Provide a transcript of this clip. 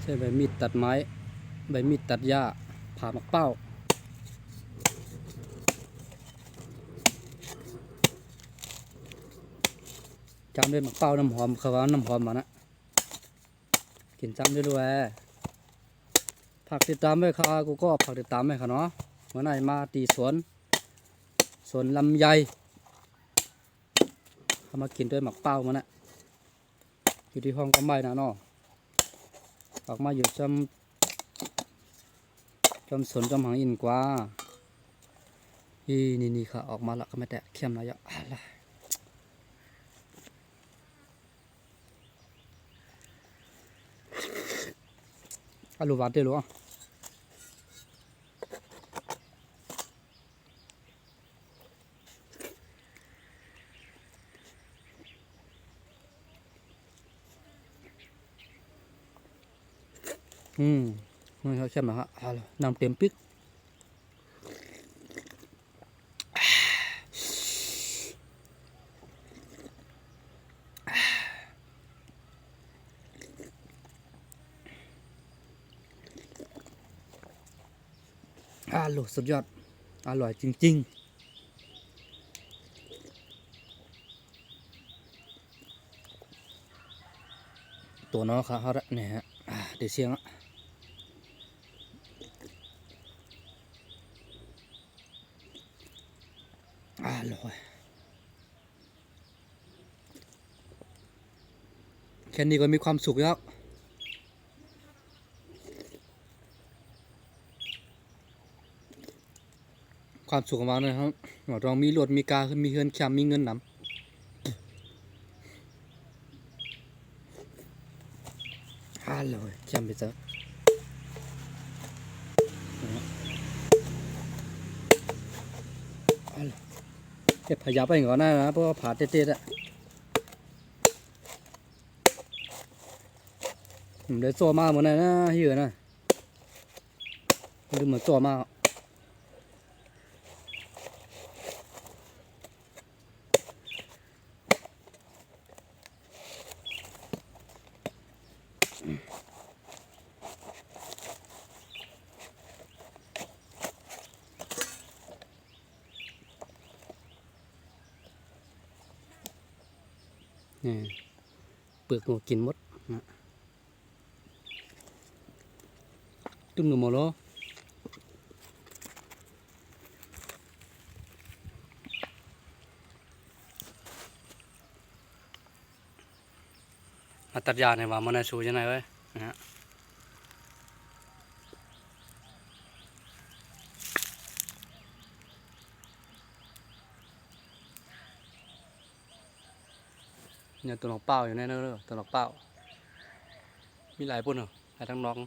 ใช้ใบมีดตัดไม้ ใบมีดตัดหญ้าผ่ามะเป้า จำด้วยมะเป้าน้ำหอมเขาว่าน้ำหอมมานะกินจำด้วยด้วยผักติดตามไว้ค่ะกูก็ผักติดตามไว้ค่ะเนาะเมื่อไหร่มาตีสวน สวนลำไยเขามากินด้วยหมักเป้ามันนะ อยู่ที่ห้องก็ไบนะเนาะออกมาอยู่จำจำสวนจำหางอินกว่าอีนี่นี่ค่ะออกมาและก็ไม่แตะเข้มนะยะอะไรอลูวาเตลัว อืมมันเขาใช่ไหมครัน้ำเต็มปิ๊กอาลูสุดยอด อร่อยจริง ๆตัวน้องเขาเนี่ยฮะเดี๋ยวเชียงอะ อร่อย แค่นี้ก็มีความสุขแล้วความสุขของเราเนี่ยครับเรามีรถมีกาขึ้นมีเฮือนแคมมีเงินนำฮัลโหลแคมไปเจอฮัลโหล เก็บพยับไปก่อนหน้านะเพราะว่าผาเตี้ยๆอะผมได้โซ่มาเหมือนนั้นนะเหี้ยนะดูเหมือนโซ่มาอืม นี่เปลือกหนูกินมดนะตุ้มหนูมดแล้วมาตัดยาในว่ามันน่าชูยังไงเว้ยนะฮะ เนี่ยตัวหลอกเป้าอยู่แน่นอนเลยตัวหลอกเป้ามีหลายปุ่นเหรอหลายทั้งน้อง